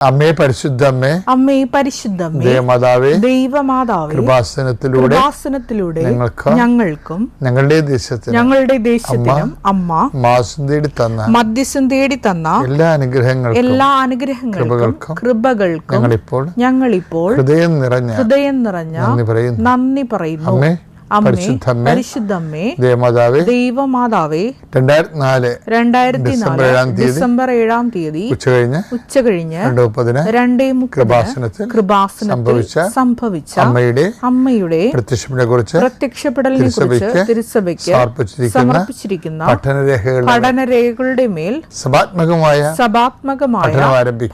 അമ്മേ പരിശുദ്ധമ്മേ അമ്മേ പരിശുദ്ധമ്മേ ദേവമാതാവേ ദൈവമാതാവേ കൃപാസനത്തിലൂടെ കൃപാസനത്തിലൂടെ ഞങ്ങൾക്ക് ഞങ്ങൾക്കും ഞങ്ങളുടെ ദേശത്തിനും ഞങ്ങളുടെ ദേശത്തിനും അമ്മ മാസം തേടി തന്ന മധ്യസ്ഥം തേടി തന്ന എല്ലാ അനുഗ്രഹങ്ങൾക്കും എല്ലാ അനുഗ്രഹങ്ങൾക്കും കൃപകൾക്കും ഞങ്ങളിപ്പോൾ ഞങ്ങളിപ്പോൾ ഹൃദയം നിറഞ്ഞ ഹൃദയം നിറഞ്ഞ നന്ദി പറയുന്നു. നന്ദി പറയുന്നു. പരിശുദ്ധമ്മേ പരിശുദ്ധമ്മേ ദേവമാതാവേ ദൈവമാതാവേ രണ്ടായിരത്തി നാല് രണ്ടായിരത്തി ഡിസംബർ ഏഴാം തീയതി ഡിസംബർ ഏഴാം തീയതി ഉച്ച കഴിഞ്ഞ് ഉച്ച കഴിഞ്ഞ് രണ്ട് മുപ്പതിന് രണ്ടേ കൃപാസനത്തിൽ സംഭവിച്ച സംഭവിച്ച അമ്മയുടെ അമ്മയുടെ കുറിച്ച് പ്രത്യക്ഷപ്പെടലിനെ കുറിച്ച് തിരുസഭയ്ക്ക് സമർപ്പിച്ചിരിക്കുന്ന പഠനരേഖകളുടെ മേൽ സഭാത്മകമായ സഭാത്മകമായ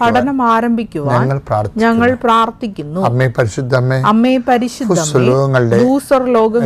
പഠനം ആരംഭിക്കുവാൻ ഞങ്ങൾ പ്രാർത്ഥിക്കുന്നു. അമ്മയെ പരിശുദ്ധ അമ്മേ പരിശുദ്ധമ്മേ അമ്മേ പരിശുദ്ധമേ ഭൂസ്വലോകങ്ങളുടെ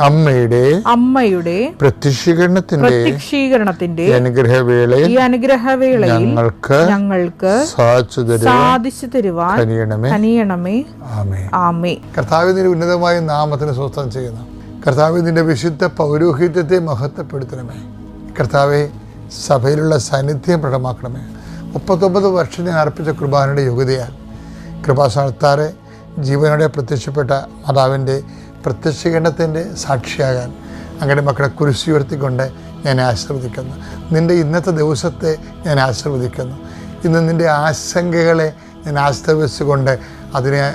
അമ്മയുടെ അമ്മയുടെ പ്രത്യക്ഷീകരണത്തിന്റെ പ്രത്യക്ഷീകരണത്തിന്റെ അനുഗ്രഹവേളയിൽ ഈ അനുഗ്രഹവേളയിൽ ഞങ്ങൾക്ക് ഞങ്ങൾക്ക് സാധിച്ചു തരുവാൻ സാധിച്ചു തരുവാൻ കനിയണമേ. കനിയണമേ. ആമേ ആമേ കർത്താവിന്റെ ഉന്നതമായ നാമത്തിന് സ്വസ്ഥം ചെയ്യുന്നു. കർത്താവിന്റെ വിശുദ്ധ പൗരോഹിത്യത്തെ മഹത്വപ്പെടുത്തണമേ. കർത്താവെ സഭയിലുള്ള സാന്നിധ്യം പ്രകടമാക്കണമേ. മുപ്പത്തൊമ്പത് വർഷം ഞാൻ അർപ്പിച്ച കുർബാനയുടെ യോഗ്യതയാൽ കൃപാസ്ഥാനത്താറെ ജീവനോടെ പ്രത്യക്ഷപ്പെട്ട മാതാവിന്റെ പ്രത്യക്ഷീകരണത്തിന്റെ സാക്ഷിയാകാൻ അങ്ങനെ മക്കളെ കുരിശി ഉയർത്തിക്കൊണ്ട് ഞാൻ ആശീർവദിക്കുന്നു. നിന്റെ ഇന്നത്തെ ദിവസത്തെ ഞാൻ ആശീർവദിക്കുന്നു. ഇന്ന് നിന്റെ ആശങ്കകളെ ഞാൻ ആശ്രവിച്ചുകൊണ്ട് അതിനെ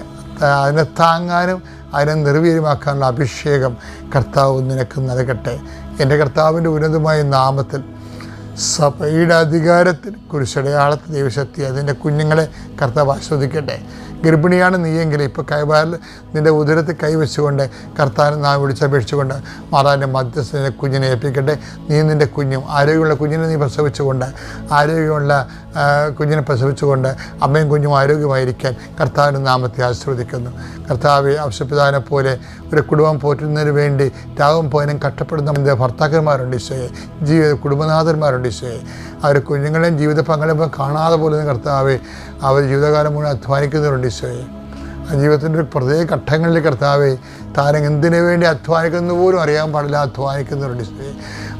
അതിനെ താങ്ങാനും അതിനെ നിർവീര്യമാക്കാനുള്ള അഭിഷേകം കർത്താവ് നിനക്ക് നൽകട്ടെ. എന്റെ കർത്താവിന്റെ ഉന്നതമായ നാമത്തിൽ സഭയുടെ അധികാരത്തിൽ കുരിശടയാളത്തിൽ ദൈവശക്തി അതിന്റെ കുഞ്ഞുങ്ങളെ കർത്താവ് ആസ്വദിക്കട്ടെ ഗർഭിണിയാണ് നീയെങ്കിൽ ഇപ്പോൾ കൈവാറിൽ നിന്റെ ഉദരത്തിൽ കൈവച്ചുകൊണ്ട് കർത്താവിനെ നാം വിളിച്ചപേക്ഷിച്ചുകൊണ്ട് മാതാവിന്റെ മധ്യസ്ഥനെ കുഞ്ഞിനെ ഏൽപ്പിക്കട്ടെ. നീ നിന്റെ കുഞ്ഞും ആരോഗ്യമുള്ള കുഞ്ഞിനെ നീ പ്രസവിച്ചുകൊണ്ട് ആരോഗ്യമുള്ള കുഞ്ഞിനെ പ്രസവിച്ചുകൊണ്ട് അമ്മയും കുഞ്ഞും ആരോഗ്യമായിരിക്കാൻ കർത്താവിന്റെ നാമത്തെ ആശ്രവദിക്കുന്നു കർത്താവ് ആവശ്യപിതാവിനെ പോലെ ഒരു കുടുംബം പോറ്റുന്നതിന് വേണ്ടി രാവും പോയനും കഷ്ടപ്പെടുന്ന ഭർത്താക്കന്മാരുണ്ട് ഈശോയെ ജീവിത കുടുംബനാഥന്മാരുണ്ട് ഈശോയെ. അവർ കുഞ്ഞുങ്ങളെയും ജീവിത പങ്കാളിയും കാണാതെ പോലും കർത്താവ് അവർ ജീവിതകാലം മുഴുവൻ അധ്വാനിക്കുന്നവരുണ്ട് ഈശോയെ. ആ ജീവിതത്തിന്റെ ഒരു പ്രത്യേക ഘട്ടങ്ങളിൽ കർത്താവെ താരം എന്തിനു വേണ്ടി അധ്വാനിക്കുന്നു പോലും അറിയാൻ പാടില്ല അധ്വാനിക്കുന്നവരുണ്ട് ഈശോയെ.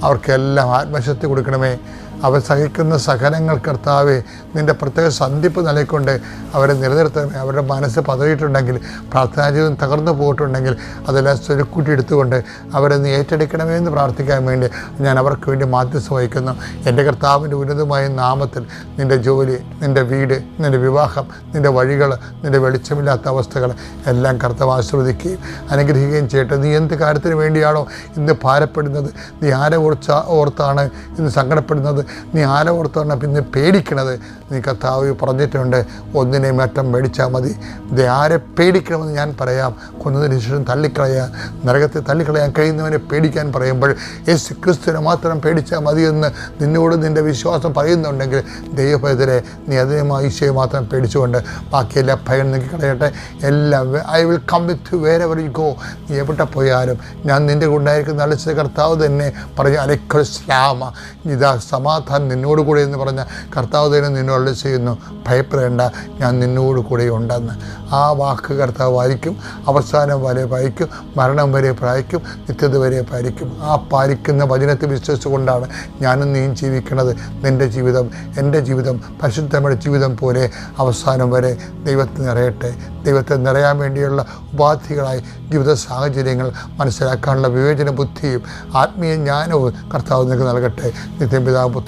അവർക്കെല്ലാം ആത്മശക്തി കൊടുക്കണമേ. അവർ സഹിക്കുന്ന സഹനങ്ങൾ കർത്താവെ നിന്റെ പ്രത്യേക സന്ധിപ്പ് നൽകിക്കൊണ്ട് അവരെ നിലനിർത്തണമേ അവരുടെ മനസ്സ് പതറിയിട്ടുണ്ടെങ്കിൽ പ്രാർത്ഥനാ ജീവിതം തകർന്നു പോയിട്ടുണ്ടെങ്കിൽ അതെല്ലാം സ്വരുക്കൂട്ടി എടുത്തുകൊണ്ട് അവരെ നീ ഏറ്റെടുക്കണമേ എന്ന് പ്രാർത്ഥിക്കാൻ വേണ്ടി ഞാൻ അവർക്ക് വേണ്ടി മാധ്യസ്ഥ വഹിക്കുന്നു. എന്റെ കർത്താവിന്റെ ഉന്നതമായ നാമത്തിൽ നിന്റെ ജോലി നിന്റെ വീട് നിന്റെ വിവാഹം നിന്റെ വഴികൾ നിന്റെ വെളിച്ചമില്ലാത്ത അവസ്ഥകൾ എല്ലാം കർത്താവ് ആസ്വദിക്കുകയും അനുഗ്രഹിക്കുകയും ചെയ്യട്ടെ. നീ എന്ത് കാര്യത്തിന് വേണ്ടിയാണോ ഇന്ന് ഭാരപ്പെടുന്നത്? നീ ആരെ ഓർച്ച ഓർത്താണ് ഇന്ന് സങ്കടപ്പെടുന്നത്? നീ ഓർത്താണ് പിന്നെ പേടിക്കണത്? നീ കർത്താവ് പറഞ്ഞിട്ടുണ്ട് ഒന്നിനെ മറ്റം മേടിച്ചാൽ മതി. ഇത് ആരെ പേടിക്കണമെന്ന് ഞാൻ പറയാം. കൊന്നതിന് ശേഷം തള്ളിക്കളയാൻ നരകത്തെ തള്ളിക്കളയാൻ കഴിയുന്നവനെ പേടിക്കാൻ പറയുമ്പോൾ യേശു ക്രിസ്തുവിനെ മാത്രം പേടിച്ചാൽ മതിയെന്ന് നിന്നോട് നിന്റെ വിശ്വാസം പറയുന്നുണ്ടെങ്കിൽ ദൈവഭയത്തിലെ നീ അതിനെ ഈശോയെ മാത്രം പേടിച്ചുകൊണ്ട് ബാക്കിയെല്ലാ ഭയം നീക്കി കളയട്ടെ. എല്ലാം ഐ വിൽ കം വിത്ത് വേറെ വരിൽ ഗോ നീ എവിടെ പോയാലും ഞാൻ നിന്റെ കൊണ്ടായിരിക്കുന്ന നല്ല കർത്താവ് തന്നെ പറഞ്ഞു അലക്കൽ ശ്ലാമ ഇതാ സമാധാനം നിന്നോട് കൂടെ എന്ന് പറഞ്ഞ കർത്താവ് തന്നെ നിന്നോട് ചെയ്യുന്നു ഭയപ്പെടേണ്ട ഞാൻ നിന്നോട് കൂടെ ഉണ്ടെന്ന്. ആ വാക്ക് കർത്താവ് വായിക്കും അവസാനം വരെ പാലിക്കും മരണം വരെ പാലിക്കും നിത്യത വരെ പാലിക്കും. ആ പാലിക്കുന്ന വചനത്തെ വിശ്വസിച്ചുകൊണ്ടാണ് ഞാനും നീയും ജീവിക്കുന്നത്. നിന്റെ ജീവിതം എന്റെ ജീവിതം പരിശുദ്ധമായ ജീവിതം പോലെ അവസാനം വരെ ദൈവത്തെ നിറയട്ടെ. ദൈവത്തെ നിറയാൻ വേണ്ടിയുള്ള ഉപാധികളായി ജീവിത സാഹചര്യങ്ങൾ മനസ്സിലാക്കാനുള്ള വിവേചന ബുദ്ധിയും ആത്മീയ ജ്ഞാനവും കർത്താവ് നിങ്ങൾക്ക് നൽകട്ടെ. നിത്യം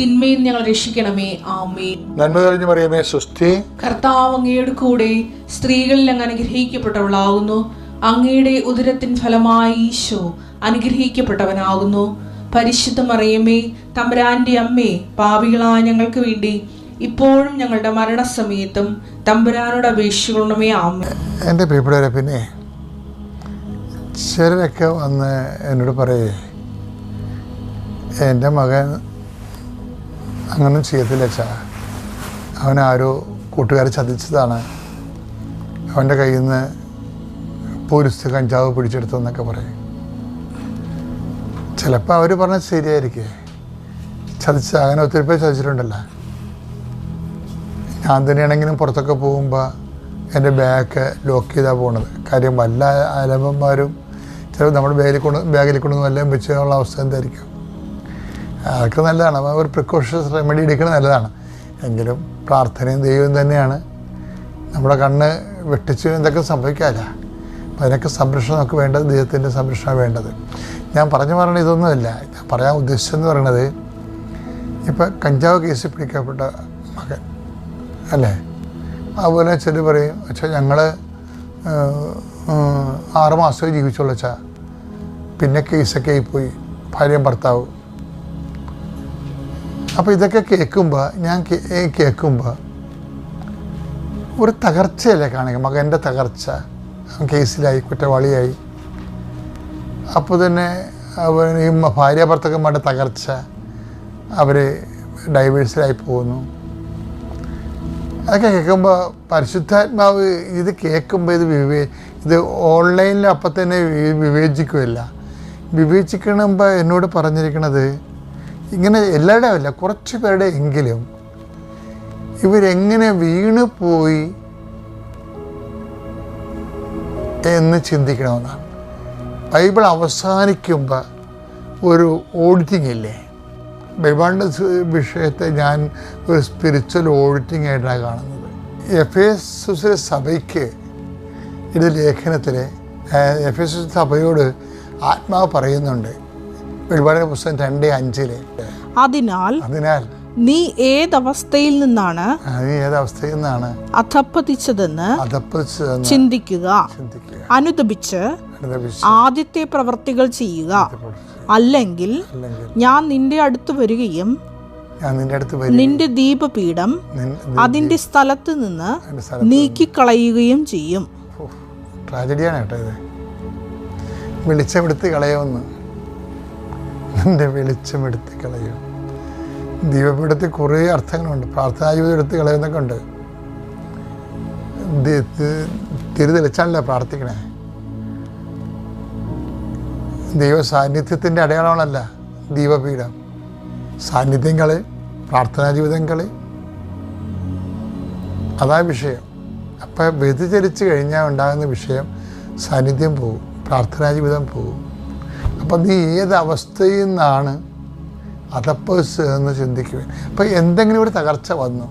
തിന്മയിൽ ഞങ്ങൾ രക്ഷിക്കണമേ. ആമേ നന്മ തെളിഞ്ഞു പറയുമേ സുസ്ഥി കർത്താവ് അങ്ങയുടെ കൂടെ സ്ത്രീകളിൽ അങ്ങ് അനുഗ്രഹിക്കപ്പെട്ടവളാകുന്നു. അങ്ങയുടെ ഉദരത്തിൻ ഫലമായി ഈശോ അനുഗ്രഹിക്കപ്പെട്ടവനാകുന്നു. പരിശുദ്ധ മറിയമേ തമ്പുരാന്റെ അമ്മേ പാപികളായ ഞങ്ങൾക്ക് വേണ്ടി ഇപ്പോഴും ഞങ്ങളുടെ മരണസമയത്തും തമ്പുരാനോട് അപേക്ഷിക്കണമേ. ആമേ എന്റെ പ്രിയപ്പെട്ടവരെ പിന്നെ ചിലരൊക്കെ വന്ന് എന്നോട് പറയേ എന്റെ മകൻ അങ്ങനെ ചെയ്യത്തില്ല അച്ഛാ അവനാരോ കൂട്ടുകാരെ ചതിച്ചതാണ്. അവന്റെ കയ്യിൽ നിന്ന് പോലീസ് കഞ്ചാവ് പിടിച്ചെടുത്തു എന്നൊക്കെ പറയും. ചിലപ്പോൾ അവർ പറഞ്ഞത് ശരിയായിരിക്കേ. ചതിച്ച അങ്ങനെ ഒത്തിരി പേര് ചതിച്ചിട്ടുണ്ടല്ലോ. ഞാൻ തന്നെയാണെങ്കിലും പുറത്തൊക്കെ പോകുമ്പോൾ എന്റെ ബാഗ് ലോക്ക് ചെയ്താണ് പോണത്. കാര്യം വല്ല അലമ്പന്മാരും ചിലപ്പോൾ നമ്മുടെ ബാഗിൽ കൊണ്ട് ബാഗിൽ കൊണ്ടൊന്നും വല്ലതും വെച്ചുള്ള അവസ്ഥ എന്തായിരിക്കും? അതൊക്കെ നല്ലതാണ്. അപ്പോൾ ഒരു പ്രിക്കോഷൻസ് റെമഡി എടുക്കുന്നത് നല്ലതാണ്. എങ്കിലും പ്രാർത്ഥനയും ദൈവം തന്നെയാണ്. നമ്മുടെ കണ്ണ് വെട്ടിച്ച് എന്തൊക്കെ സംഭവിക്കാമല്ല അപ്പം അതിനൊക്കെ സംരക്ഷണം നമുക്ക് വേണ്ടത് ദൈവത്തിന്റെ സംരക്ഷണം വേണ്ടത്. ഞാൻ പറഞ്ഞു പറയണത് ഇതൊന്നുമല്ല. ഞാൻ പറയാൻ ഉദ്ദേശിച്ചതെന്ന് പറയണത് ഇപ്പം കഞ്ചാവ് കേസിൽ പിടിക്കപ്പെട്ട മകൻ അല്ലേ? അതുപോലെ ചിലർ പറയും അച്ഛാ ഞങ്ങൾ ആറുമാസമേ മാസമേ ജീവിച്ചുള്ളൂ അച്ഛാ. പിന്നെ കേസൊക്കെ ആയിപ്പോയി ഭാര്യയും ഭർത്താവ്. അപ്പോൾ ഇതൊക്കെ കേൾക്കുമ്പോൾ ഞാൻ കേൾക്കുമ്പോൾ ഒരു തകർച്ചയല്ലേ കാണുക മകന്റെ തകർച്ച. കേസിലായി കുറ്റവാളിയായി. അപ്പോൾ തന്നെ അവൻ ഈ ഭാര്യ ഭർത്തക്കന്മാരുടെ തകർച്ച അവർ ഡൈവേഴ്സിലായി പോകുന്നു. അതൊക്കെ കേൾക്കുമ്പോൾ പരിശുദ്ധാത്മാവ് ഇത് കേൾക്കുമ്പോൾ ഇത് വിവേ ഇത് ഓൺലൈനിൽ അപ്പം തന്നെ വിവേചിക്കുമല്ല വിവേചിക്കണമ്പോൾ എന്നോട് പറഞ്ഞിരിക്കണത് ഇങ്ങനെ എല്ലാവരുടെയും അല്ല കുറച്ച് പേരുടെ എങ്കിലും ഇവരെങ്ങനെ വീണു പോയി എന്ന് ചിന്തിക്കണമെന്നാണ്. ബൈബിൾ അവസാനിക്കുമ്പോൾ ഒരു ഓഡിറ്റിംഗ് ഇല്ലേ? ബൈബിളിന്റെ വിഷയത്തെ ഞാൻ ഒരു സ്പിരിച്വൽ ഓഡിറ്റിംഗ് ആയിട്ടാണ് കാണുന്നത്. എഫ് എസ് സഭയ്ക്ക് ഇത് ലേഖനത്തിൽ എഫ് എസ് സഭയോട് ആത്മാവ് പറയുന്നുണ്ട്. വെളിപാടിന്റെ പുസ്തകം രണ്ട് അഞ്ചിൽ. അതിനാൽ അതിനാൽ നീ ഏതവസ്ഥയിൽ നിന്നാണ് അത് ഏതവസ്ഥയിൽ നിന്നാണ് അധപ്പതിച്ചതെന്ന് ചിന്തിക്കുക. അനുദപിച്ച് ആദ്യത്തെ പ്രവർത്തികൾ ചെയ്യുക. അല്ലെങ്കിൽ ഞാൻ നിന്റെ അടുത്ത് വരികയും നിന്റെ അടുത്ത് വരും നിന്റെ ദീപപീഠം അതിന്റെ സ്ഥലത്ത് നിന്ന് നീക്കിക്കളയുകയും ചെയ്യും. ട്രാജഡിയാണ് കേട്ടോ ഇത്. വിളിച്ചെടുത്ത് കളയുമെന്ന്. എന്റെ വെളിച്ചം എടുത്ത് കളയും. ദീപപീഠത്തിൽ കുറേ അർത്ഥങ്ങളുണ്ട്. പ്രാർത്ഥനാ ജീവിതം എടുത്ത് കളയുന്നൊക്കെ ഉണ്ട്. തിരി തെളിച്ചാണല്ലോ പ്രാർത്ഥിക്കണേ? ദൈവ സാന്നിധ്യത്തിന്റെ അടയാളമാണല്ല ദീപപീഠം. കളി പ്രാർത്ഥനാ ജീവിതം കളി. അതാ വിഷയം. അപ്പം വ്യതിചരിച്ച് കഴിഞ്ഞാൽ ഉണ്ടാകുന്ന വിഷയം സാന്നിധ്യം പോകും പ്രാർത്ഥനാ ജീവിതം പോകും അപ്പം നീ ഏത് അവസ്ഥയിൽ നിന്നാണ് അതപ്പേഴ്സ് എന്ന് ചിന്തിക്കുക അപ്പം എന്തെങ്കിലും ഒരു തകർച്ച വന്നു.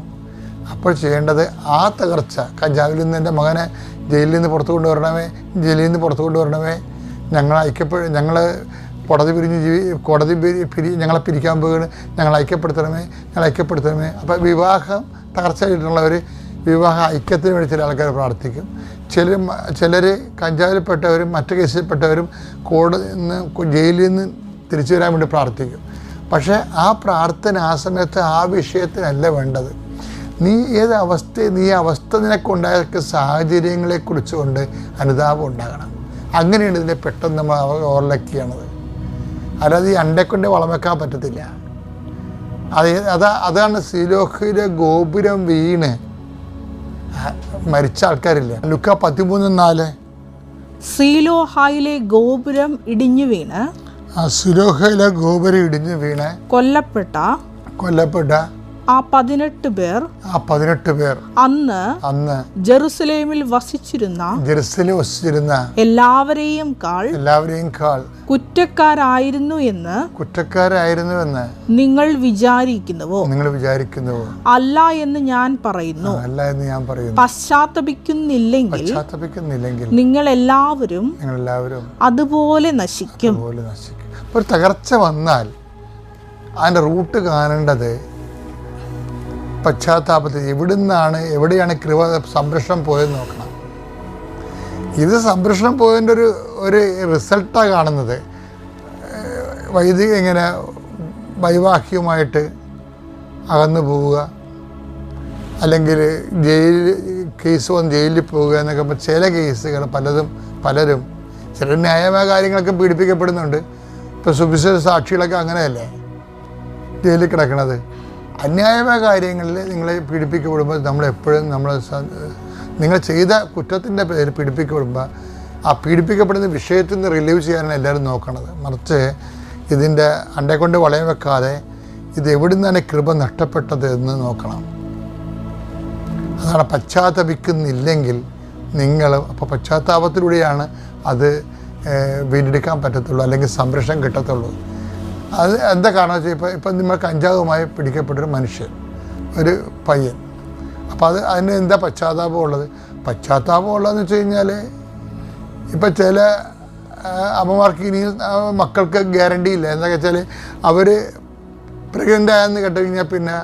അപ്പോൾ ചെയ്യേണ്ടത് ആ തകർച്ച കഞ്ചാവിൽ നിന്ന് എന്റെ മകനെ ജയിലിൽ നിന്ന് പുറത്തു കൊണ്ടുവരണമേ ജയിലിൽ നിന്ന് പുറത്തു കൊണ്ടുവരണമേ ഞങ്ങൾ ഐക്യപ്പെ ഞങ്ങൾ കോടതി പിരിഞ്ഞ് ജീവി കോടതി പിരി പിരി ഞങ്ങളെ പിരിക്കാൻ പോകുകയാണ് ഞങ്ങൾ ഐക്യപ്പെടുത്തണമേ ഞങ്ങൾ ഐക്യപ്പെടുത്തണമേ. അപ്പോൾ വിവാഹം തകർച്ചയായിട്ടുള്ളവർ വിവാഹ ഐക്യത്തിന് വേണ്ടി ചില ആൾക്കാർ പ്രാർത്ഥിക്കും. ചില ചിലർ കഞ്ചാവിൽപ്പെട്ടവരും മറ്റു കേസിൽപ്പെട്ടവരും കോടതി നിന്ന് ജയിലിൽ നിന്ന് തിരിച്ചു വരാൻ വേണ്ടി പ്രാർത്ഥിക്കും. പക്ഷേ ആ പ്രാർത്ഥന ആ സമയത്ത് ആ വിഷയത്തിനല്ല വേണ്ടത്. നീ ഏത് അവസ്ഥ നീ അവസ്ഥ നിനക്കുണ്ടായ സാഹചര്യങ്ങളെക്കുറിച്ച് കൊണ്ട് അനുതാപം ഉണ്ടാകണം. അങ്ങനെയാണ് ഇതിനെ പെട്ടെന്ന് നമ്മൾ ഓവർലക്ക് ചെയ്യണത്. അല്ലാതെ ഈ അണ്ടക്കൊണ്ട് വളം വെക്കാൻ പറ്റത്തില്ല. അത് അതാ അതാണ് സിലോഹിലെ ഗോപുരം വീണ് മരിച്ച ആൾക്കാരില്ല? ലുക്ക പതിമൂന്ന് നാല് സീലോഹായിലെ ഗോപുരം ഇടിഞ്ഞു വീണ്. സുലോഹയിലെ സിലോഹയിലെ ഗോപുരം ഇടിഞ്ഞു വീണ്. കൊല്ലപ്പെട്ട കൊല്ലപ്പെട്ട ആ പതിനെട്ട് പേർ ആ പതിനെട്ട് പേർ അന്ന് അന്ന് ജെറുസലേമിൽ വസിച്ചിരുന്ന ജെറുസലേം വസിച്ചിരുന്ന എല്ലാവരെയും കാൾ എല്ലാവരെയും കാൾ കുറ്റക്കാരായിരുന്നു എന്ന് കുറ്റക്കാരായിരുന്നു എന്ന് നിങ്ങൾ വിചാരിക്കുന്നുവോ? നിങ്ങൾ വിചാരിക്കുന്നുവോ? അല്ല എന്ന് ഞാൻ പറയുന്നു. അല്ല എന്ന് ഞാൻ പറയുന്നു. പശ്ചാത്തപിക്കുന്നില്ലെങ്കിൽ പശ്ചാത്തപിക്കുന്നില്ലെങ്കിൽ നിങ്ങൾ എല്ലാവരും നിങ്ങൾ എല്ലാവരും അതുപോലെ നശിക്കും. അതുപോലെ നശിക്കും. ഒരു തകർച്ച വന്നാൽ അതിന്റെ റൂട്ട് കാണേണ്ടത് പശ്ചാത്താപത്തിൽ എവിടുന്നാണ് എവിടെയാണ് കൃപ സംരക്ഷണം പോയെന്ന് നോക്കണം. ഇത് സംരക്ഷണം പോയതിന്റെ ഒരു ഒരു റിസൾട്ടാണ് കാണുന്നത്. വൈദിക ഇങ്ങനെ വൈവാഹികമായിട്ട് അകന്നു പോവുക. അല്ലെങ്കിൽ ജയിലിൽ കേസ് വന്ന് ജയിലിൽ പോവുക എന്നൊക്കെ ചില കേസുകൾ പലതും പലരും ചില ന്യായമായ കാര്യങ്ങളൊക്കെ പീഡിപ്പിക്കപ്പെടുന്നുണ്ട്. ഇപ്പോൾ സുവിശേഷ സാക്ഷികളൊക്കെ അങ്ങനെയല്ലേ? ജയിലിൽ കിടക്കണത്. അന്യായമായ കാര്യങ്ങളിൽ നിങ്ങളെ പീഡിപ്പിക്കപ്പെടുമ്പോൾ നമ്മളെപ്പോഴും നമ്മൾ നിങ്ങൾ ചെയ്ത കുറ്റത്തിന്റെ പേര് പീഡിപ്പിക്കപ്പെടുമ്പോൾ ആ പീഡിപ്പിക്കപ്പെടുന്ന വിഷയത്തിൽ നിന്ന് റിലീവ് ചെയ്യാനാണ് എല്ലാവരും നോക്കണത്. മറിച്ച് ഇതിന്റെ അണ്ടേക്കൊണ്ട് വളയം വെക്കാതെ ഇത് എവിടെ നിന്നാണ് കൃപ നഷ്ടപ്പെട്ടത് എന്ന് നോക്കണം. അതാണ് പശ്ചാത്തപിക്കുന്നില്ലെങ്കിൽ നിങ്ങൾ അപ്പോൾ പശ്ചാത്താപത്തിലൂടെയാണ് അത് വീണ്ടെടുക്കാൻ പറ്റത്തുള്ളൂ അല്ലെങ്കിൽ സംരക്ഷണം കിട്ടത്തുള്ളൂ. അത് എന്താ കാരണം വെച്ചാൽ ഇപ്പോൾ ഇപ്പം നമ്മൾ കഞ്ചാവുമായി പിടിക്കപ്പെട്ടൊരു മനുഷ്യൻ ഒരു പയ്യൻ. അപ്പോൾ അത് അതിന് എന്താ പശ്ചാത്താപം ഉള്ളത്? പശ്ചാത്താപം ഉള്ളതെന്ന് വെച്ച് കഴിഞ്ഞാൽ ഇപ്പം ചില അമ്മമാർക്ക് ഇനി മക്കൾക്ക് ഗ്യാരണ്ടി ഇല്ല. എന്താ വെച്ചാൽ അവർ പ്രഗ്നന്റ് ആയെന്ന് കേട്ട് കഴിഞ്ഞാൽ പിന്നെ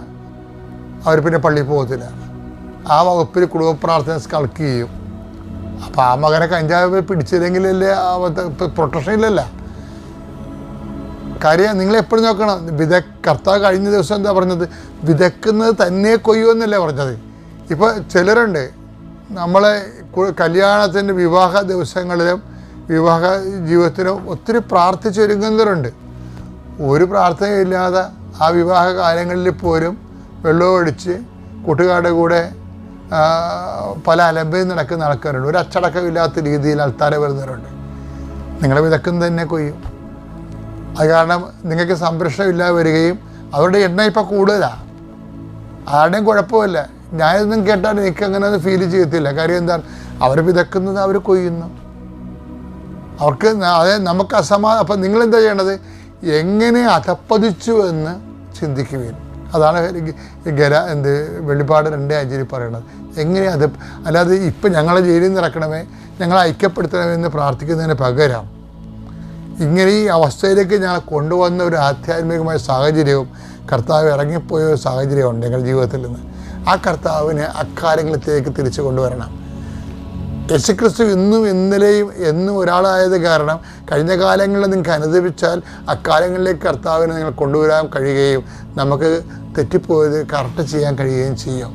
അവർ പിന്നെ പള്ളിയിൽ പോകത്തില്ല. ആ വകുപ്പിൽ കുടുംബ പ്രാർത്ഥന കളക്ട് ചെയ്യും. അപ്പോൾ ആ മകനെ കഞ്ചാവ് പിടിച്ചില്ലെങ്കിലല്ലേ പ്രൊട്ടക്ഷൻ ഇല്ലല്ല. കാര്യം നിങ്ങൾ എപ്പോഴും നോക്കണം. വിദ കർത്താവ് കഴിഞ്ഞ ദിവസം എന്താ പറഞ്ഞത്? വിതക്കുന്നത് തന്നെ കൊയ്യുമെന്നല്ലേ പറഞ്ഞത്. ഇപ്പോൾ ചിലരുണ്ട്. നമ്മളെ കല്യാണത്തിന്റെ വിവാഹ ദിവസങ്ങളിലും വിവാഹ ജീവിതത്തിലും ഒത്തിരി പ്രാർത്ഥിച്ചൊരുങ്ങുന്നവരുണ്ട് ഒരു പ്രാർത്ഥനയില്ലാതെ ആ വിവാഹ കാലങ്ങളിൽ പോലും വെള്ളമൊടിച്ച് കൂട്ടുകാരുടെ കൂടെ പല അലമ്പയും നടക്കുന്ന ആൾക്കാരുണ്ട്. ഒരു അച്ചടക്കമില്ലാത്ത രീതിയിൽ ആൾത്താരെ വരുന്നവരുണ്ട്. നിങ്ങളെ വിതക്കുന്നത് തന്നെ കൊയ്യും. അത് കാരണം നിങ്ങൾക്ക് സംരക്ഷണം ഇല്ലാതെ വരികയും അവരുടെ എണ്ണ ഇപ്പോൾ കൂടുതലാണ് ആരുടെയും കുഴപ്പമില്ല. ഞാനിതൊന്നും കേട്ടാൽ എനിക്ക് അങ്ങനെ അത് ഫീൽ ചെയ്യത്തില്ല. കാര്യം എന്താണ്? അവർ വിതക്കുന്നത് അവർ കൊയ്യുന്നു. അവർക്ക് അതായത് നമുക്ക് അസമാ അപ്പം നിങ്ങളെന്താ ചെയ്യേണ്ടത്? എങ്ങനെ അധപ്പതിച്ചു എന്ന് ചിന്തിക്കുകയും അതാണ് ഗര എന്ത് വെളിപ്പാട് രണ്ടേ അഞ്ചിൽ പറയണത്. എങ്ങനെ അത് അല്ലാതെ ഇപ്പം ഞങ്ങളെ ജയിലിൽ നിന്ന് ഇറക്കണമേ ഞങ്ങളെ ഐക്യപ്പെടുത്തണമെന്ന് പ്രാർത്ഥിക്കുന്നതിന് പകരം ഇങ്ങനെ ഈ അവസ്ഥയിലേക്ക് ഞങ്ങളെ കൊണ്ടുവന്ന ഒരു ആധ്യാത്മികമായ സാഹചര്യവും കർത്താവ് ഇറങ്ങിപ്പോയ ഒരു സാഹചര്യമുണ്ട് ഞങ്ങളുടെ ജീവിതത്തിൽ നിന്ന്. ആ കർത്താവിനെ അക്കാര്യങ്ങളിലേക്ക് തിരിച്ചു കൊണ്ടുവരണം. യേശുക്രിസ്തു ഇന്നും ഇന്നലെയും എന്നും ഒരാളായത് കാരണം കഴിഞ്ഞ കാലങ്ങളിൽ നിങ്ങൾക്ക് അനുദപിച്ചാൽ അക്കാലങ്ങളിലേക്ക് കർത്താവിനെ നിങ്ങൾ കൊണ്ടുവരാൻ കഴിയുകയും നമുക്ക് തെറ്റിപ്പോയത് കറക്റ്റ് ചെയ്യാൻ കഴിയുകയും ചെയ്യും.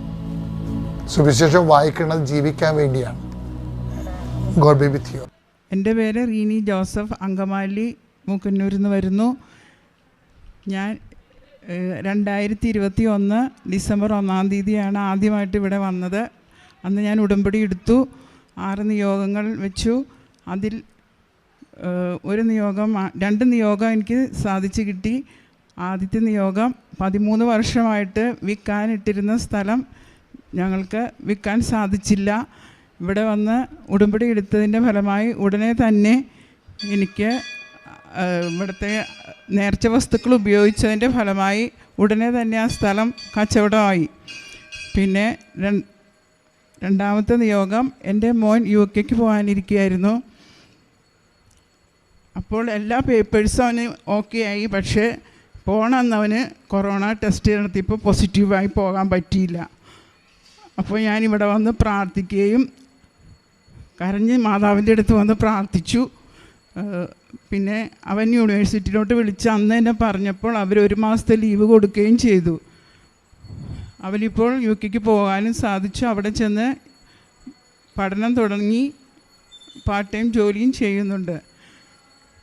സുവിശേഷം വായിക്കുന്നത് ജീവിക്കാൻ വേണ്ടിയാണ്. ഗോഡ് ബി വിത്ത് യു എന്റെ പേര് റീനി ജോസഫ് അങ്കമാലി മൂക്കന്നൂരിൽ നിന്ന് വരുന്നു. ഞാൻ രണ്ടായിരത്തി ഇരുപത്തി ഒന്ന് ഡിസംബർ ഒന്നാം തീയതിയാണ് ആദ്യമായിട്ട് ഇവിടെ വന്നത്. അന്ന് ഞാൻ ഉടമ്പടി എടുത്തു. ആറ് നിയോഗങ്ങൾ വെച്ചു. അതിൽ ഒരു നിയോഗം രണ്ട് നിയോഗം എനിക്ക് സാധിച്ചു കിട്ടി. ആദ്യത്തെ നിയോഗം പതിമൂന്ന് വർഷമായിട്ട് വിൽക്കാനിട്ടിരുന്ന സ്ഥലം ഞങ്ങൾക്ക് വിൽക്കാൻ സാധിച്ചില്ല. ഇവിടെ വന്ന് ഉടുമ്പടി എടുത്തതിന്റെ ഫലമായി ഉടനെ തന്നെ എനിക്ക് ഇവിടുത്തെ നേർച്ച വസ്തുക്കൾ ഉപയോഗിച്ചതിന്റെ ഫലമായി ഉടനെ തന്നെ ആ സ്ഥലം കച്ചവടമായി. പിന്നെ രണ്ടാമത്തെ നിയോഗം എന്റെ മോൻ യു കെക്ക് പോകാനിരിക്കുകയായിരുന്നു. അപ്പോൾ എല്ലാ പേപ്പേഴ്സും അവന് ഓക്കെ ആയി പക്ഷേ പോണമെന്നവന് കൊറോണ ടെസ്റ്റ് നടത്തിയപ്പോൾ പോസിറ്റീവായി പോകാൻ പറ്റിയില്ല. അപ്പോൾ ഞാനിവിടെ വന്ന് പ്രാർത്ഥിക്കുകയും കരഞ്ഞ് മാതാവിന്റെ അടുത്ത് വന്ന് പ്രാർത്ഥിച്ചു. പിന്നെ അവൻ യൂണിവേഴ്സിറ്റിയിലോട്ട് വിളിച്ച് അന്ന് തന്നെ പറഞ്ഞപ്പോൾ അവർ ഒരു മാസത്തെ ലീവ് കൊടുക്കുകയും ചെയ്തു. അവനിപ്പോൾ യു കെക്ക് പോകാനും സാധിച്ചു. അവിടെ ചെന്ന് പഠനം തുടങ്ങി പാർട്ട് ടൈം ജോലിയും ചെയ്യുന്നുണ്ട്.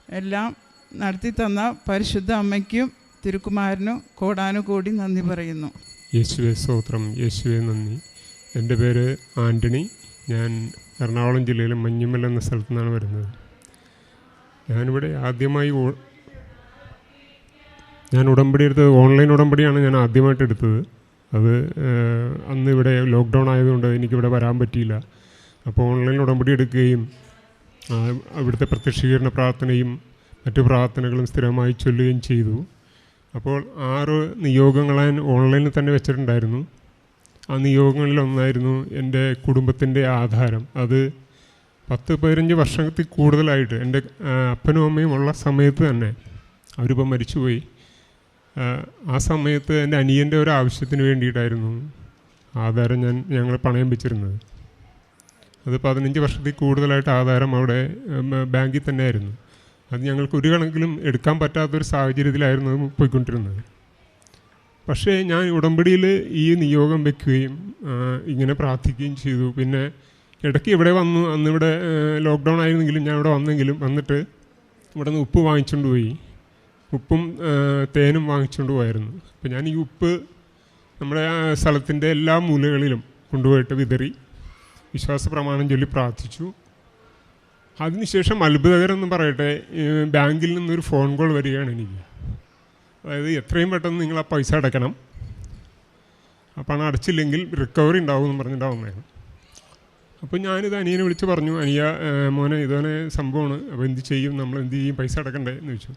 എല്ലാം നടത്തി തന്ന പരിശുദ്ധ അമ്മയ്ക്കും തിരുക്കുമാരനും കോടാനുകൂടി നന്ദി പറയുന്നു. യേശുവെ സ്തോത്രം. യേശുവെ നന്ദി. എന്റെ പേര് ആന്റണി. ഞാൻ എറണാകുളം ജില്ലയിലെ മഞ്ഞുമൽ എന്ന സ്ഥലത്തു നിന്നാണ് വരുന്നത്. ഞാനിവിടെ ആദ്യമായി ഞാൻ ഉടമ്പടി എടുത്തത് ഓൺലൈൻ ഉടമ്പടിയാണ് ഞാൻ ആദ്യമായിട്ട് എടുത്തത്. അത് അന്ന് ഇവിടെ ലോക്ക്ഡൗൺ ആയതുകൊണ്ട് എനിക്കിവിടെ വരാൻ പറ്റിയില്ല. അപ്പോൾ ഓൺലൈൻ ഉടമ്പടി എടുക്കുകയും അവിടുത്തെ പ്രത്യക്ഷീകരണ പ്രാർത്ഥനയും മറ്റു പ്രാർത്ഥനകളും സ്ഥിരമായി ചൊല്ലുകയും ചെയ്തു. അപ്പോൾ ആറ് നിയോഗങ്ങൾ ഞാൻ ഓൺലൈനിൽ തന്നെ വെച്ചിട്ടുണ്ടായിരുന്നു. ആ നിയോഗങ്ങളിലൊന്നായിരുന്നു എന്റെ കുടുംബത്തിന്റെ ആധാരം. അത് പത്ത് പതിനഞ്ച് വർഷത്തിൽ കൂടുതലായിട്ട് എന്റെ അപ്പനും അമ്മയും ഉള്ള സമയത്ത് തന്നെ അവരിപ്പോൾ മരിച്ചുപോയി. ആ, സമയത്ത് എന്റെ അനിയന്റെ ഒരു ആവശ്യത്തിന് വേണ്ടിയിട്ടായിരുന്നു ആധാരം ഞാൻ ഞങ്ങൾ പണയം വെച്ചിരുന്നത്. അത് പതിനഞ്ച് വർഷത്തിൽ കൂടുതലായിട്ട് ആധാരം അവിടെ ബാങ്കിൽ തന്നെയായിരുന്നു. അത് ഞങ്ങൾക്ക് ഒരു കണക്കിലും എടുക്കാൻ പറ്റാത്തൊരു സാഹചര്യത്തിലായിരുന്നു പോയിക്കൊണ്ടിരുന്നത്. പക്ഷേ ഞാൻ ഉടമ്പടിയിൽ ഈ നിയോഗം വെക്കുകയും ഇങ്ങനെ പ്രാർത്ഥിക്കുകയും ചെയ്തു. പിന്നെ ഇടയ്ക്ക് ഇവിടെ വന്നു. അന്നിവിടെ ലോക്ക്ഡൗൺ ആയിരുന്നെങ്കിലും ഞാൻ ഇവിടെ വന്നെങ്കിലും വന്നിട്ട് ഇവിടെ നിന്ന് ഉപ്പ് വാങ്ങിച്ചുകൊണ്ട് പോയി. ഉപ്പും തേനും വാങ്ങിച്ചുകൊണ്ട് പോയായിരുന്നു. അപ്പോൾ ഞാൻ ഈ ഉപ്പ് നമ്മുടെ സ്ഥലത്തിന്റെ എല്ലാ മൂലകളിലും കൊണ്ടുപോയിട്ട് വിതറി വിശ്വാസ പ്രമാണം ചൊല്ലി പ്രാർത്ഥിച്ചു. അതിനുശേഷം അത്ഭുതകരം എന്ന് പറയട്ടെ ബാങ്കിൽ നിന്നൊരു ഫോൺ കോൾ വരികയാണ് എനിക്ക്. അതായത് എത്രയും പെട്ടെന്ന് നിങ്ങൾ ആ പൈസ അടയ്ക്കണം. ആ പണം അടച്ചില്ലെങ്കിൽ റിക്കവറി ഉണ്ടാവും എന്ന് പറഞ്ഞിട്ടാവുന്നതാണ് അപ്പോൾ ഞാനിത് അനിയനെ വിളിച്ച് പറഞ്ഞു അനിയ മോനെ ഇതോനെ സംഭവമാണ്. അപ്പോൾ എന്ത് ചെയ്യും? നമ്മൾ എന്ത് ചെയ്യും? പൈസ അടക്കണ്ടേ? എന്ന് ചോദിച്ചു.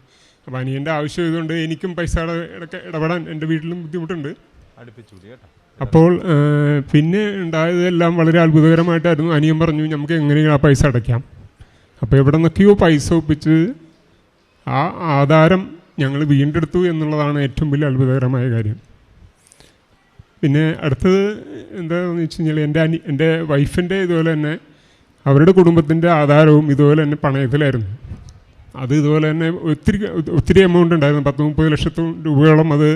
അപ്പോൾ അനിയന്റെ ആവശ്യം ഇതുകൊണ്ട് എനിക്കും പൈസ അട- ഇടയ്ക്ക് ഇടപെടാൻ എന്റെ വീട്ടിലും ബുദ്ധിമുട്ടുണ്ട്. അപ്പോൾ പിന്നെ ഉണ്ടായതെല്ലാം വളരെ അത്ഭുതകരമായിട്ടായിരുന്നു. അനിയൻ പറഞ്ഞു നമുക്ക് എങ്ങനെയാണ് ആ പൈസ അടയ്ക്കാം. അപ്പോൾ എവിടെ നിന്നൊക്കെയോ പൈസ ഒപ്പിച്ച് ആ ആധാരം ഞങ്ങൾ വീണ്ടെടുത്തു എന്നുള്ളതാണ് ഏറ്റവും വലിയ അത്ഭുതകരമായ കാര്യം. പിന്നെ അടുത്തത് എന്താണെന്ന് വെച്ച് കഴിഞ്ഞാൽ എന്റെ അനി എന്റെ വൈഫിന്റെ ഇതുപോലെ തന്നെ അവരുടെ കുടുംബത്തിന്റെ ആധാരവും ഇതുപോലെ തന്നെ പണയത്തിലായിരുന്നു. അത് ഇതുപോലെ തന്നെ ഒത്തിരി ഒത്തിരി എമൗണ്ട് ഉണ്ടായിരുന്നു. പത്ത് മുപ്പത് ലക്ഷത്തോളം രൂപയോളം അത്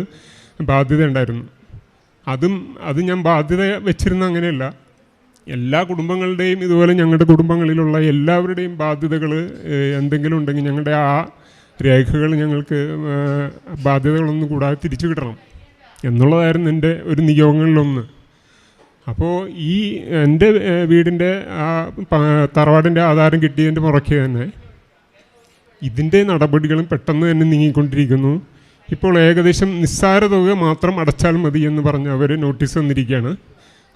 ബാധ്യത ഉണ്ടായിരുന്നു. അതും അത് ഞാൻ ബാധ്യത വെച്ചിരുന്ന അങ്ങനെയല്ല. എല്ലാ കുടുംബങ്ങളുടെയും ഇതുപോലെ ഞങ്ങളുടെ കുടുംബങ്ങളിലുള്ള എല്ലാവരുടെയും ബാധ്യതകൾ എന്തെങ്കിലും ഉണ്ടെങ്കിൽ ഞങ്ങളുടെ ആ രേഖകൾ ഞങ്ങൾക്ക് ബാധ്യതകളൊന്നും കൂടാതെ തിരിച്ചു കിട്ടണം എന്നുള്ളതായിരുന്നു എന്റെ ഒരു നിയോഗങ്ങളിലൊന്ന്. അപ്പോൾ ഈ എന്റെ വീടിന്റെ ആ തറവാടിന്റെ ആധാരം കിട്ടിയതിന്റെ പുറക്ക് തന്നെ ഇതിന്റെ നടപടികളും പെട്ടെന്ന് തന്നെ നീങ്ങിക്കൊണ്ടിരിക്കുന്നു. ഇപ്പോൾ ഏകദേശം നിസ്സാര തുക മാത്രം അടച്ചാൽ മതി എന്ന് പറഞ്ഞ് അവർ നോട്ടീസ് തന്നിരിക്കുകയാണ്.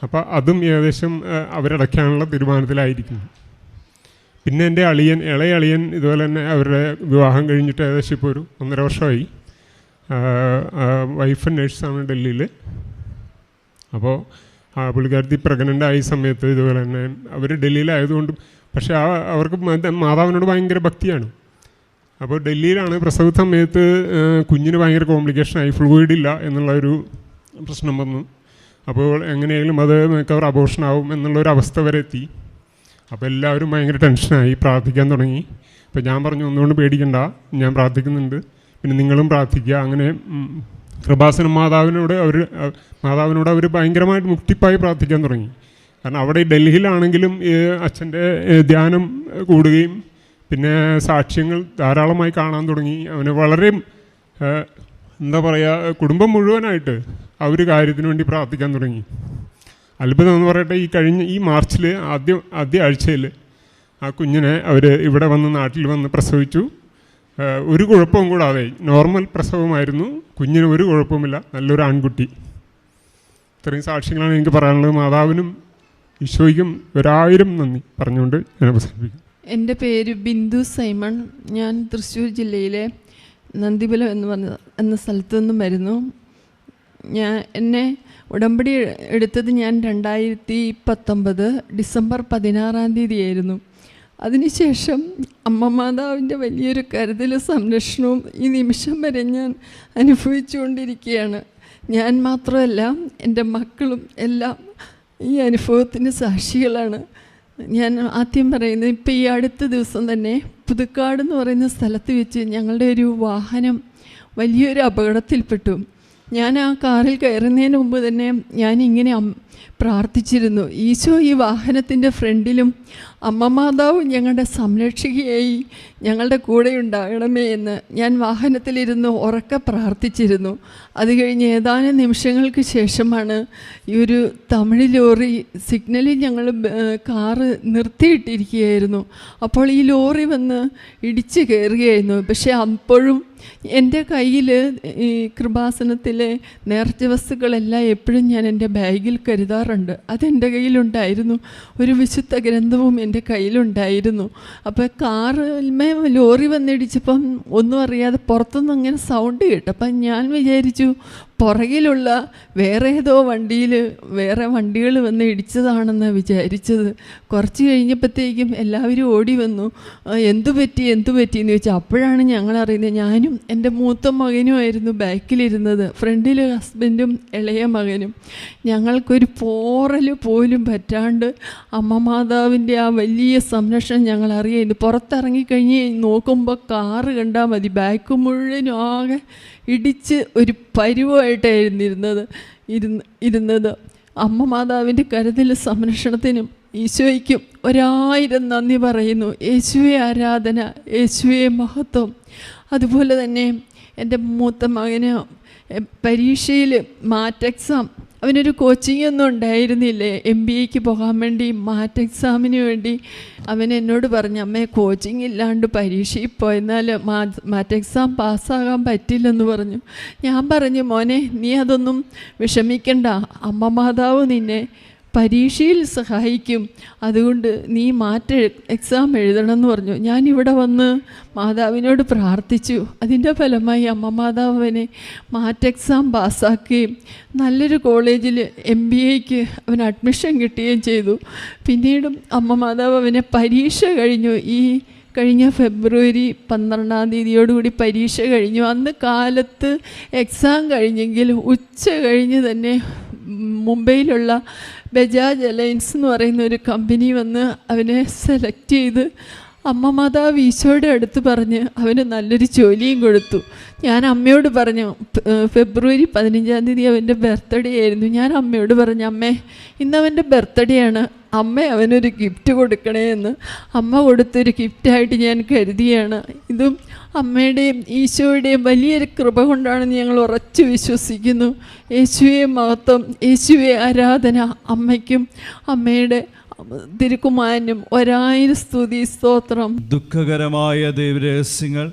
അപ്പോൾ അതും ഏകദേശം അവരടയ്ക്കാനുള്ള തീരുമാനത്തിലായിരിക്കുന്നു. പിന്നെ എന്റെ അളിയൻ ഇളയ അളിയൻ ഇതുപോലെ തന്നെ അവരുടെ വിവാഹം കഴിഞ്ഞിട്ട് ഏകദേശം ഇപ്പോൾ ഒരു ഒന്നര വർഷമായി. വൈഫ് നേഴ്സാണ് ഡൽഹിയിൽ അപ്പോൾ ആ പുള്ളിക്കാരത്തി പ്രഗ്നന്റ് ആയ സമയത്ത് ഇതുപോലെ തന്നെ അവർ ഡൽഹിയിലായതുകൊണ്ടും പക്ഷേ ആ അവർക്ക് മത- മാതാവിനോട് ഭയങ്കര ഭക്തിയാണ്. അപ്പോൾ ഡൽഹിയിലാണ് പ്രസവ സമയത്ത് കുഞ്ഞിന് ഭയങ്കര കോംപ്ലിക്കേഷനായി ഫ്ലൂയിഡ് ഇല്ല എന്നുള്ള ഒരു പ്രശ്നം വന്നു. അപ്പോൾ എങ്ങനെയെങ്കിലും അത് മിക്കവാറും അബോഷനാവും എന്നുള്ളൊരു അവസ്ഥ വരെ എത്തി. അപ്പോൾ എല്ലാവരും ഭയങ്കര ടെൻഷനായി പ്രാർത്ഥിക്കാൻ തുടങ്ങി. അപ്പോൾ ഞാൻ പറഞ്ഞു ഒന്നുകൊണ്ട് പേടിക്കണ്ട ഞാൻ പ്രാർത്ഥിക്കുന്നുണ്ട്. പിന്നെ നിങ്ങളും പ്രാർത്ഥിക്കുക. അങ്ങനെ കൃപാസന മാതാവിനോട് അവർ മാതാവിനോട് അവർ ഭയങ്കരമായിട്ട് മുക്തിപ്പായി പ്രാർത്ഥിക്കാൻ തുടങ്ങി. കാരണം അവിടെ ഡൽഹിയിലാണെങ്കിലും അച്ഛന്റെ ധ്യാനം കൂടുകയും പിന്നെ സാക്ഷ്യങ്ങൾ ധാരാളമായി കാണാൻ തുടങ്ങി. അവന് വളരെ എന്താ പറയുക കുടുംബം മുഴുവനായിട്ട് ആ ഒരു കാര്യത്തിന് വേണ്ടി പ്രാർത്ഥിക്കാൻ തുടങ്ങി. അത്ഭുതം എന്ന് പറയട്ടെ ഈ കഴിഞ്ഞ ഈ മാർച്ചിൽ ആദ്യ ആദ്യ ആഴ്ചയിൽ ആ കുഞ്ഞിനെ അവർ ഇവിടെ വന്ന് നാട്ടിൽ വന്ന് പ്രസവിച്ചു. ഒരു കുഴപ്പവും കൂടാതെ നോർമൽ പ്രസവമായിരുന്നു. കുഞ്ഞിന് ഒരു കുഴപ്പവുമില്ല. നല്ലൊരു ആൺകുട്ടി. ഇത്രയും സാക്ഷ്യങ്ങളാണ് എനിക്ക് പറയാനുള്ളത്. മാതാവിനും ഈശോയ്ക്കും ഒരായിരം നന്ദി പറഞ്ഞുകൊണ്ട് ഞാൻ അവസാനിപ്പിക്കും എന്റെ പേര് ബിന്ദു സൈമൺ. ഞാൻ തൃശ്ശൂർ ജില്ലയിലെ നന്ദിപുലം എന്ന് പറഞ്ഞ എന്ന സ്ഥലത്തു നിന്നും വരുന്നു. ഞാൻ എന്നെ ഉടമ്പടി എടുത്തത് ഞാൻ രണ്ടായിരത്തി പത്തൊമ്പത് ഡിസംബർ പതിനാറാം തീയതിയായിരുന്നു. അതിനുശേഷം അമ്മ മാതാവിന്റെ വലിയൊരു കരുതൽ സംരക്ഷണവും ഈ നിമിഷം വരെ ഞാൻ അനുഭവിച്ചുകൊണ്ടിരിക്കുകയാണ്. ഞാൻ മാത്രമല്ല എന്റെ മക്കളും എല്ലാം ഈ അനുഭവത്തിന് സാക്ഷികളാണ്. ഞാൻ ആദ്യം പറയുന്നത് ഇപ്പം ഈ അടുത്ത ദിവസം തന്നെ പുതുക്കാട് എന്ന് പറയുന്ന സ്ഥലത്ത് വെച്ച് ഞങ്ങളുടെ ഒരു വാഹനം വലിയൊരു അപകടത്തിൽപ്പെട്ടു. ഞാൻ ആ കാറിൽ കയറുന്നതിന് മുമ്പ് തന്നെ ഞാൻ ഇങ്ങനെ പ്രാർത്ഥിച്ചിരുന്നു. ഈശോ ഈ വാഹനത്തിന്റെ ഫ്രണ്ടിലും അമ്മ മാതാവ് ഞങ്ങളുടെ സംരക്ഷകയായി ഞങ്ങളുടെ കൂടെ ഉണ്ടാകണമേ എന്ന് ഞാൻ വാഹനത്തിലിരുന്ന് ഉറക്കെ പ്രാർത്ഥിച്ചിരുന്നു. അത് കഴിഞ്ഞ് ഏതാനും നിമിഷങ്ങൾക്ക് ശേഷമാണ് ഈ ഒരു തമിഴ് ലോറി സിഗ്നലിൽ ഞങ്ങൾ കാറ് നിർത്തിയിട്ടിരിക്കുകയായിരുന്നു. അപ്പോൾ ഈ ലോറി വന്ന് ഇടിച്ച് കയറുകയായിരുന്നു. പക്ഷേ അപ്പോഴും എന്റെ കയ്യിൽ ഈ കൃപാസനത്തിലെ നേർച്ച വസ്തുക്കളെല്ലാം എപ്പോഴും ഞാൻ എന്റെ ബാഗിൽ കരുതാറുണ്ട്. അതെന്റെ കയ്യിലുണ്ടായിരുന്നു. ഒരു വിശുദ്ധ ഗ്രന്ഥവും എന്റെ കയ്യിലുണ്ടായിരുന്നു. അപ്പോൾ കാറിന്മേ ലോറി വന്നിടിച്ചപ്പം ഒന്നും അറിയാതെ പുറത്തുനിന്ന് അങ്ങനെ സൗണ്ട് കേട്ടു. അപ്പം ഞാൻ വിചാരിച്ചു പുറകിലുള്ള വേറെ ഏതോ വണ്ടിയിൽ വേറെ വണ്ടികൾ വന്ന് ഇടിച്ചതാണെന്ന് വിചാരിച്ചത്. കുറച്ച് കഴിഞ്ഞപ്പോഴത്തേക്കും എല്ലാവരും ഓടി വന്നു. "ആ, എന്തു പറ്റി എന്തു പറ്റി? എന്ന് ചോദിച്ചാൽ അപ്പോഴാണ് ഞങ്ങൾ അറിയുന്നത് ഞാനും എന്റെ മൂത്ത മകനുമായിരുന്നു ബാക്കിലിരുന്നത്. ഫ്രണ്ടിൽ ഹസ്ബൻഡും ഇളയ മകനും. ഞങ്ങൾക്കൊരു പോറൽ പോലും പറ്റാണ്ട് അമ്മ മാതാവിന്റെ ആ വലിയ സംരക്ഷണം ഞങ്ങൾ അറിയുന്നു പുറത്തിറങ്ങിക്കഴിഞ്ഞ് നോക്കുമ്പോൾ കാറ് കണ്ടാൽ മതി. ബാക്ക് മുഴുവനും ആകെ ഇടിച്ച് ഒരു പരുവമായിട്ടായിരുന്നു ഇരുന്നത് ഇരുന്ന് ഇരുന്നത്. അമ്മ മാതാവിന്റെ കരുതൽ സംരക്ഷണത്തിനും ഈശോയ്ക്കും ഒരായിരം നന്ദി പറയുന്നു. യേശുവെ ആരാധന യേശുവെ മഹത്വം. അതുപോലെ തന്നെ എന്റെ മൂത്ത മകന് പരീക്ഷയിൽ മാറ്റ് എക്സാം അവനൊരു കോച്ചിങ് ഒന്നും ഉണ്ടായിരുന്നില്ലേ? എം ബി എക്ക് പോകാൻ വേണ്ടി മാറ്റ് എക്സാമിന് വേണ്ടി. അവൻ എന്നോട് പറഞ്ഞു അമ്മേ കോച്ചിങ് ഇല്ലാണ്ട് പരീക്ഷയിൽ പോയെന്നാൽ മാറ്റ് എക്സാം പാസ്സാകാൻ പറ്റില്ലെന്ന് പറഞ്ഞു. ഞാൻ പറഞ്ഞു മോനെ നീ അതൊന്നും വിഷമിക്കണ്ട. അമ്മ മാതാവ് നിന്നെ പരീക്ഷയിൽ സഹായിക്കും. അതുകൊണ്ട് നീ മാറ്റ എക്സാം എഴുതണം എന്ന് പറഞ്ഞു. ഞാൻ ഇവിടെ വന്ന് മാതാവിനോട് പ്രാർത്ഥിച്ചു. അതിന്റെ ഫലമായി അമ്മ മാതാവിനെ മാറ്റ എക്സാം പാസ്സാക്കുകയും നല്ലൊരു കോളേജിൽ എം ബി എക്ക് അവന് അഡ്മിഷൻ കിട്ടുകയും ചെയ്തു. പിന്നീടും അമ്മ മാതാവ് അവനെ പരീക്ഷ കഴിഞ്ഞു. ഈ കഴിഞ്ഞ ഫെബ്രുവരി പന്ത്രണ്ടാം തീയതിയോടുകൂടി പരീക്ഷ കഴിഞ്ഞു. അന്ന് കാലത്ത് എക്സാം കഴിഞ്ഞെങ്കിൽ ഉച്ച കഴിഞ്ഞ് തന്നെ മുംബൈയിലുള്ള ബജാജ് അലയൻസ് എന്ന് പറയുന്ന ഒരു കമ്പനി വന്ന് അവനെ സെലക്ട് ചെയ്ത് അമ്മ മാതാവ് ഈശോയുടെ അടുത്ത് പറഞ്ഞ് അവന് നല്ലൊരു ജോലിയും കൊടുത്തു. ഞാൻ അമ്മയോട് പറഞ്ഞു "ഫെ- ഏഹ് ഫെബ്രുവരി പതിനഞ്ചാം തീയതി അവന്റെ ബർത്ത്ഡേ ആയിരുന്നു. ഞാൻ അമ്മയോട് പറഞ്ഞു അമ്മേ ഇന്ന് അവന്റെ ബർത്ത്ഡേ ആണ്. അമ്മ അവനൊരു ഗിഫ്റ്റ് കൊടുക്കണേ എന്ന് അമ്മ കൊടുത്തൊരു ഗിഫ്റ്റായിട്ട് ഞാൻ കരുതിയാണ്. ഇതും അമ്മയുടെയും ഈശോയുടെയും വലിയൊരു കൃപ കൊണ്ടാണെന്ന് ഞങ്ങൾ ഉറച്ചു വിശ്വസിക്കുന്നു. യേശുവെ മഹത്വം യേശുവെ ആരാധന അമ്മയ്ക്കും അമ്മയുടെ തിരുക്കുമാനും ഒരായിരം സ്തുതി സ്തോത്രം. ദുഃഖകരമായ ദൈവരഹസ്യങ്ങൾ.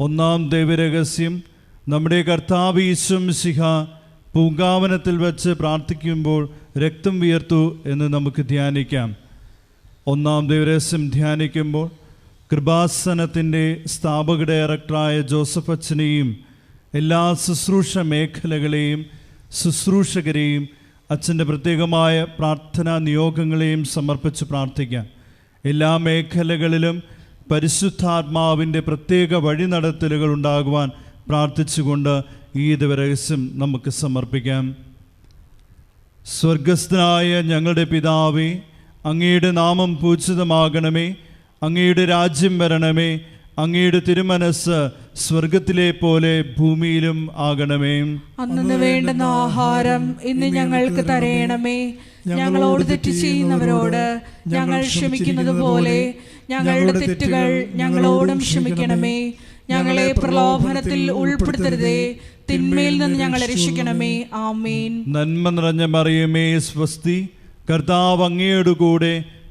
ഒന്നാം ദൈവരഹസ്യം നമ്മുടെ കർത്താവ് ഈശ്വം സിഹ പൂങ്കാവനത്തിൽ വച്ച് പ്രാർത്ഥിക്കുമ്പോൾ രക്തം വിയർത്തു എന്ന് നമുക്ക് ധ്യാനിക്കാം. ഒന്നാം ദൈവരഹസ്യം ധ്യാനിക്കുമ്പോൾ കൃപാസനത്തിന്റെ സ്ഥാപക ഡയറക്ടറായ ജോസഫ് അച്ഛനെയും എല്ലാ ശുശ്രൂഷ മേഖലകളെയും ശുശ്രൂഷകരെയും അച്ഛന്റെ പ്രത്യേകമായ പ്രാർത്ഥനാ നിയോഗങ്ങളെയും സമർപ്പിച്ച് പ്രാർത്ഥിക്കാം. എല്ലാ മേഖലകളിലും പരിശുദ്ധാത്മാവിന്റെ പ്രത്യേക വഴി നടത്തലുകൾ ഉണ്ടാകുവാൻ പ്രാർത്ഥിച്ചുകൊണ്ട് ഈ ദിവരഹസ്യം നമുക്ക് സമർപ്പിക്കാം. സ്വർഗസ്ഥനായ ഞങ്ങളുടെ പിതാവേ അങ്ങയുടെ നാമം പൂജിതമാകണമേ. അങ്ങയുടെ രാജ്യം വരണമേ അങ്ങയുടെ തിരുമനസ് സ്വർഗത്തിലെ പോലെ ഭൂമിയിലും ആകണമേ. അന്നു വേണ്ടുന്ന ആഹാരം ഇന്ന് ഞങ്ങൾക്ക് തരയണമേ ഞങ്ങളോട് തെറ്റ് ചെയ്യുന്നവരോട് ഞങ്ങൾ ക്ഷമിക്കുന്നത് പോലെ ഞങ്ങളുടെ തെറ്റുകൾ ഞങ്ങളോടും ക്ഷമിക്കണമേ. ഞങ്ങളെ പ്രലോഭനത്തിൽ ഉൾപ്പെടുത്തരുതേ. തിന്മയിൽ നിന്ന് ഞങ്ങളെ രക്ഷിക്കണമേ. ആമേൻ. നന്മ നിറഞ്ഞ മറിയമേ സ്വസ്തി. കർത്താവ് അങ്ങയോടുകൂടെ കൂടെ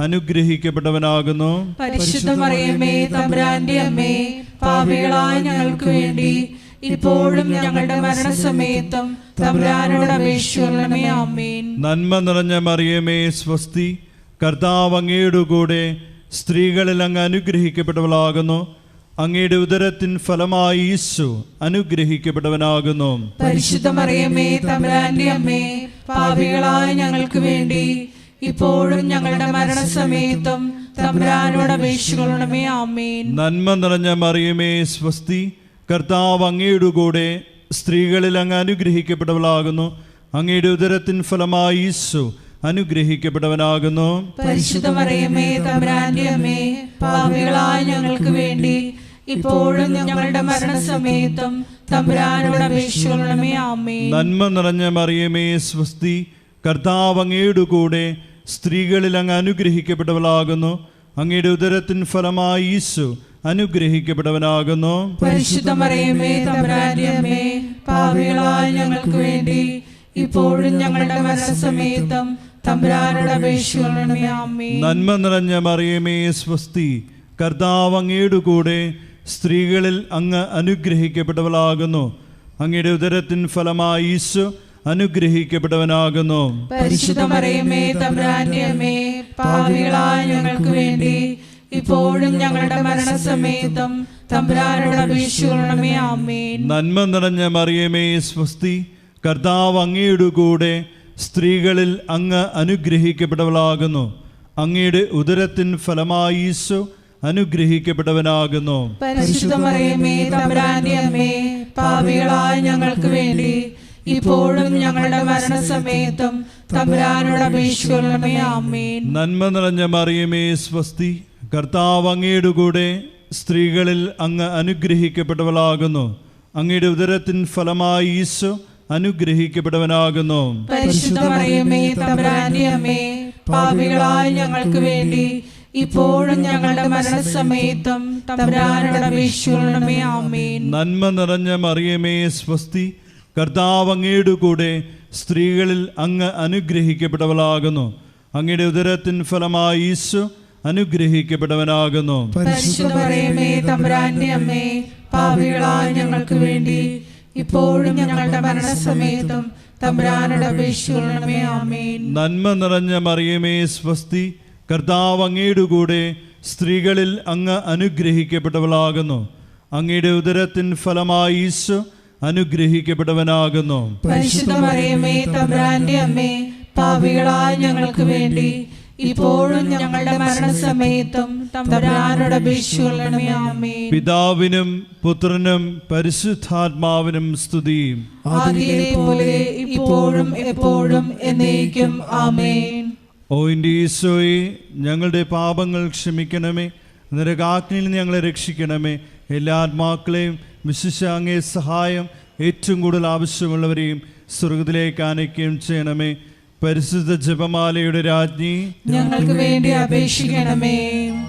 അനുഗ്രഹിക്കപ്പെട്ടവനാകുന്നു. തമ്പുരാന്റെ അമ്മേ പാപികളായ ഞങ്ങൾക്ക് വേണ്ടി ഇപ്പോഴും ഞങ്ങളുടെ മരണസമയത്തും തമ്പുരാനോട് അപേക്ഷിക്കണമേ ആമേൻ. നന്മ നിറഞ്ഞ മറിയമേ സ്വസ്തി. കർത്താവ് അങ്ങയുടെ കൂടെ സ്ത്രീകളിൽ അങ്ങ് അനുഗ്രഹിക്കപ്പെട്ടവളാകുന്നു. അങ്ങയുടെ ഉദരത്തിൻ ഫലമായി ഈശു അനുഗ്രഹിക്കപ്പെട്ടവനാകുന്നു. പരിശുദ്ധ മറിയമേ തമ്പുരാന്റെ അമ്മേ പാപികളായ ഞങ്ങൾക്ക് വേണ്ടി ഇപ്പോഴും ഞങ്ങളുടെ മരണസമയത്തും തമ്പുരാനോട് അപേക്ഷിക്കണമേ. ആമേൻ. നന്മ നിറഞ്ഞ മറിയമേ സ്വസ്തി. കർത്താവ് അങ്ങയുടെ കൂടെ സ്ത്രീകളിൽ അങ്ങ് അനുഗ്രഹിക്കപ്പെട്ടവളാകുന്നു. അങ്ങയുടെ ഉദരത്തിൻ ഫലമായി ഈശോ അനുഗ്രഹിക്കപ്പെട്ടവനാകുന്നു. പരിശുദ്ധ മറിയമേ തമ്പുരാന്റെ അമ്മേ പാപികളായ ഞങ്ങൾക്ക് വേണ്ടി ഇപ്പോഴും ഞങ്ങളുടെ മരണസമയത്തും തമ്പുരാനോട് അപേക്ഷിക്കണമേ. നന്മ നിറഞ്ഞ മറിയമേ സ്വസ്തി. കർത്താവ് അങ്ങയുടെ കൂടെ സ്ത്രീകളിൽ അങ്ങ് അനുഗ്രഹിക്കപ്പെട്ടവളാകുന്നു. അങ്ങയുടെ ഉദരത്തിൻ ഫലമായി ഈശു അനുഗ്രഹിക്കപ്പെട്ടവനാകുന്നു. പാപികളായ ഞങ്ങൾക്ക് വേണ്ടി ഇപ്പോഴും ഞങ്ങളുടെ തമ്പുരാനോട് നന്മ നിറഞ്ഞ മറിയമേ സ്വസ്തി കർത്താവ് അങ്ങയുടെ കൂടെ സ്ത്രീകളിൽ അങ്ങ് അനുഗ്രഹിക്കപ്പെട്ടവളാകുന്നു. അങ്ങയുടെ ഉദരത്തിൻ ഫലമായി ഈശോ അനുഗ്രഹിക്കപ്പെട്ടവനാകുന്നു. പരിശുദ്ധ മറിയമേ തമ്പുരാന്റെ അമ്മേ പാപികളായ ഞങ്ങൾക്ക് വേണ്ടി ഇപ്പോഴും ഞങ്ങളുടെ മരണസമയത്തും തമ്പുരാനോട് അപേക്ഷിക്കണമേ ആമേൻ. നന്മ നിറഞ്ഞ മറിയമേ സ്വസ്തി കർത്താവ് അങ്ങയുടെ കൂടെ സ്ത്രീകളിൽ അങ്ങ് അനുഗ്രഹിക്കപ്പെട്ടവളാകുന്നു. അങ്ങയുടെ ഉദരത്തിൻ ഫലമായി ഈശോ അനുഗ്രഹിക്കപ്പെട്ടവനാകുന്നു. പരിശുദ്ധ മറിയമേ തമ്പുരാന്റെ അമ്മേ പാപികളായ ഞങ്ങൾക്ക് വേണ്ടി ഇപ്പോഴും ഞങ്ങളുടെ മരണസമയത്തും തമ്പുരാനോട് അപേക്ഷിക്കണമേ ആമേൻ. നന്മ നിറഞ്ഞ മറിയമേ സ്വസ്തി. കർത്താവ് അങ്ങയുടെ കൂടെ സ്ത്രീകളിൽ അങ്ങ് അനുഗ്രഹിക്കപ്പെട്ടവളാകുന്നു. അങ്ങയുടെ ഉദരത്തിൻ ഫലമായി ഈശോ അനുഗ്രഹിക്കപ്പെട്ടവനാകുന്നു. പാപികളായ ഞങ്ങൾക്ക് വേണ്ടി ഇപ്പോഴും ഞങ്ങളുടെ മരണസമയത്തും നന്മ നിറഞ്ഞ മറിയമേ സ്വസ്തി. കർത്താവ് അങ്ങയുടെ കൂടെ സ്ത്രീകളിൽ അങ്ങ് അനുഗ്രഹിക്കപ്പെട്ടവളാകുന്നു. അങ്ങയുടെ ഉദരത്തിൻ ഫലമായി ഈശു അനുഗ്രഹിക്കപ്പെട്ടവനാകുന്നു. ഞങ്ങൾക്ക് വേണ്ടി ഇപ്പോഴും ഞങ്ങളുടെ മരണസമയത്തും തമ്പുരാനോട് അപേക്ഷിക്കണമേ ആമേൻ. നന്മ നിറഞ്ഞ മറിയമേ സ്വസ്തി കർത്താവ് അങ്ങയുടെ കൂടെ സ്ത്രീകളിൽ അങ്ങ് അനുഗ്രഹിക്കപ്പെട്ടവളാകുന്നു. അങ്ങയുടെ ഉദരത്തിൻ ഫലമായി ഈശോ അനുഗ്രഹിക്കപ്പെട്ടവനാകുന്നു. തമ്പുരാന്റെ അമ്മേ പാപികളായ ഞങ്ങൾക്ക് വേണ്ടി ഇപ്പോഴും ഞങ്ങളുടെ മരണസമയത്തും തമ്പുരാനോട് അപേക്ഷിക്കണമേ പിതാവിനും പുത്രനും പരിശുദ്ധാത്മാവിനും സ്തുതി. ആദിയിലെ പോലെ ഇപ്പോഴും എപ്പോഴും എന്നേക്കും ആമേൻ. ഓ എന്റെ ഈശോയെ ഞങ്ങളുടെ പാപങ്ങൾ ക്ഷമിക്കണമേ നരകാഗ്നിയിൽ നിന്ന് ഞങ്ങളെ രക്ഷിക്കണമേ എല്ലാ ആത്മാക്കളെയും വിശിഷാങ്ങേ സഹായം ഏറ്റവും കൂടുതൽ ആവശ്യമുള്ളവരെയും സ്വർഗത്തിലേക്ക് അനയ്ക്കുകയും ചെയ്യണമേ. പരിശുദ്ധ ജപമാലയുടെ രാജ്ഞി ഞങ്ങൾക്ക് വേണ്ടി അപേക്ഷിക്കണമേ.